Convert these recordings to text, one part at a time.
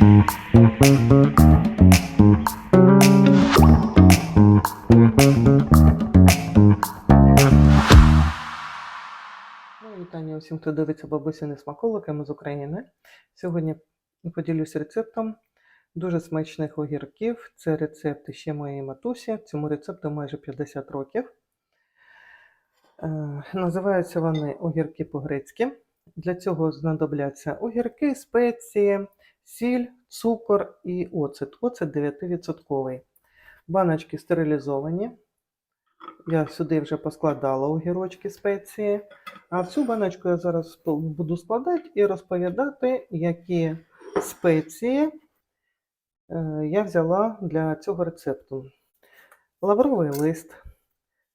Ну, вітання усім, хто дивиться бабусіни смаколики, ми з України. Сьогодні поділюсь рецептом дуже смачних огірків. Це рецепт ще моєї матусі. Цьому рецепту майже 50 років. Е, називаються вони огірки по-грецьки. Для цього знадобляться огірки, спеції, сіль, цукор і оцет. Оцет 9%. Баночки стерилізовані. Я сюди вже поскладала огірочки спеції. А цю баночку я зараз буду складати і розповідати, які спеції е, я взяла для цього рецепту. Лавровий лист,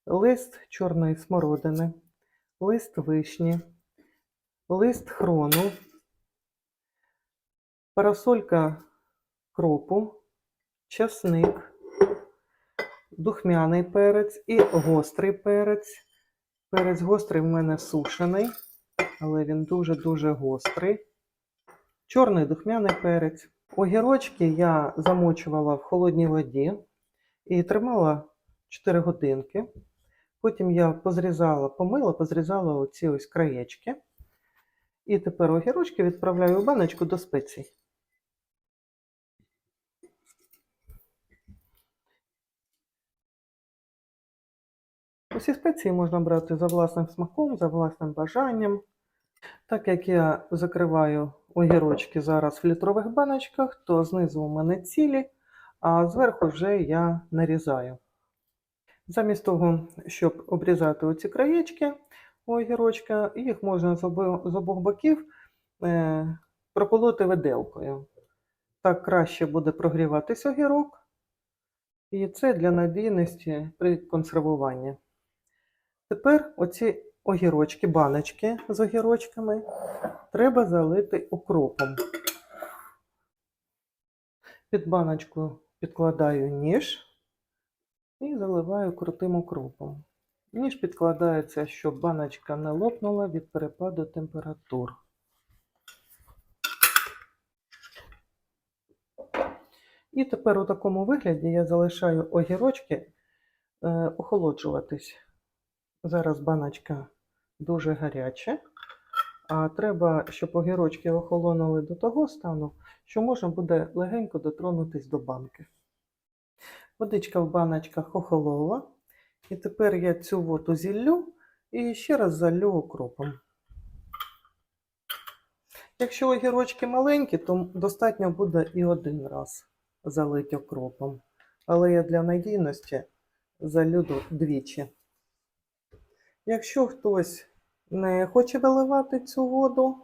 лист чорної смородини, лист вишні, лист хрону, парасолька кропу, часник, духмяний перець і гострий перець. Перець гострий в мене сушений, але він дуже-дуже гострий. Чорний духмяний перець. Огірочки я замочувала в холодній воді і тримала 4 годинки. Потім я позрізала, помила, позрізала оці ось краєчки. І тепер огірочки відправляю в баночку до спецій. Усі спеції можна брати за власним смаком, за власним бажанням. Так як я закриваю огірочки зараз в літрових баночках, то знизу у мене цілі, а зверху вже я нарізаю. Замість того, щоб обрізати оці краєчки огірочка, їх можна з обох, боків е, прополоти виделкою. Так краще буде прогріватись огірок, і це для надійності при консервуванні. Тепер оці огірочки, баночки з огірочками треба залити укропом. Під баночку підкладаю ніж і заливаю крутим укропом. Ніж підкладається, щоб баночка не лопнула від перепаду температур. І тепер у такому вигляді я залишаю огірочки е, охолоджуватись. Зараз баночка дуже гаряча, а треба, щоб огірочки охолонули до того стану, що можна буде легенько дотронутись до банки. Водичка в баночках охолола, і тепер я цю воду зіллю і ще раз залю окропом. Якщо огірочки маленькі, то достатньо буде і один раз залити окропом. Але я для надійності залю двічі. Якщо хтось не хоче виливати цю воду,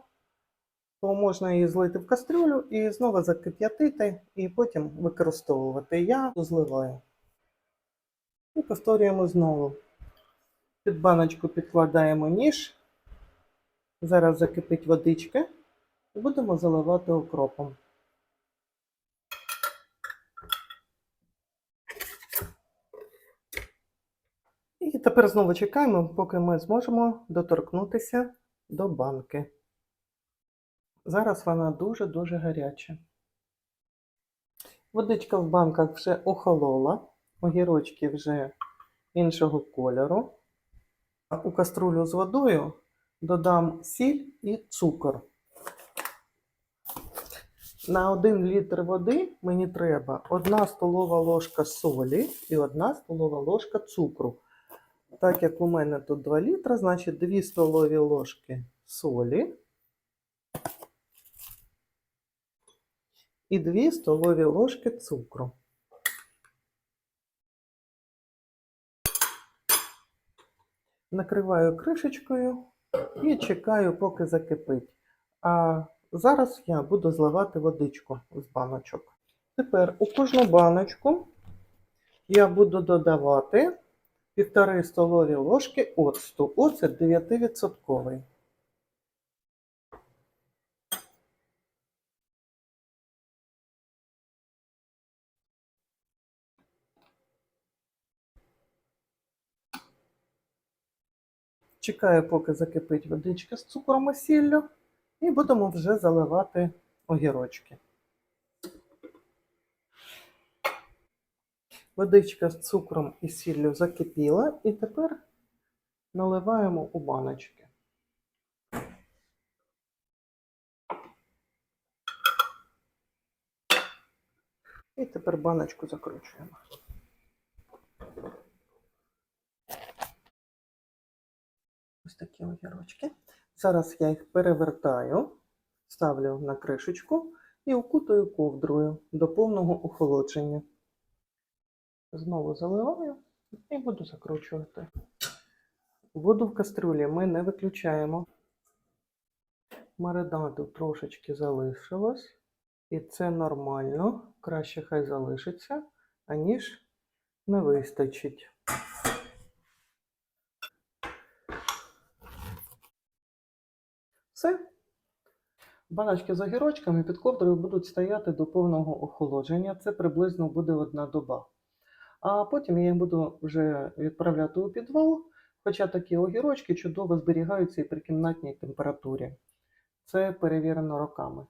то можна її злити в кастрюлю і знову закип'ятити, і потім використовувати. Я зливаю. І повторюємо знову. Під баночку підкладаємо ніж. Зараз закипить водичка і будемо заливати окропом. І тепер знову чекаємо, поки ми зможемо доторкнутися до банки. Зараз вона дуже-дуже гаряча. Водичка в банках вже охолола, огірочки вже іншого кольору. У каструлю з водою додам сіль і цукор. На 1 літр води мені треба 1 столова ложка солі і 1 столова ложка цукру. Так як у мене тут 2 літра, значить 2 столові ложки солі і 2 столові ложки цукру. Накриваю кришечкою і чекаю, поки закипить. А зараз я буду зливати водичку з баночок. Тепер у кожну баночку я буду додавати півтори столові ложки оцту. Оцет 9%. Чекаю, поки закипить водичка з цукром і сіллю, і будемо вже заливати огірочки. Водичка з цукром і сіллю закипіла, і тепер наливаємо у баночки. І тепер баночку закручуємо. Ось такі огірочки. Зараз я їх перевертаю, ставлю на кришечку і укутую ковдрою до повного охолодження. Знову заливаю і буду закручувати. Воду в кастрюлі ми не виключаємо. Маринаду трошечки залишилось, і це нормально. Краще хай залишиться, аніж не вистачить. Все. Баночки з огірочками під ковдрою будуть стояти до повного охолодження. Це приблизно буде одна доба. А потім я їх буду вже відправляти у підвал, хоча такі огірочки чудово зберігаються і при кімнатній температурі. Це перевірено роками.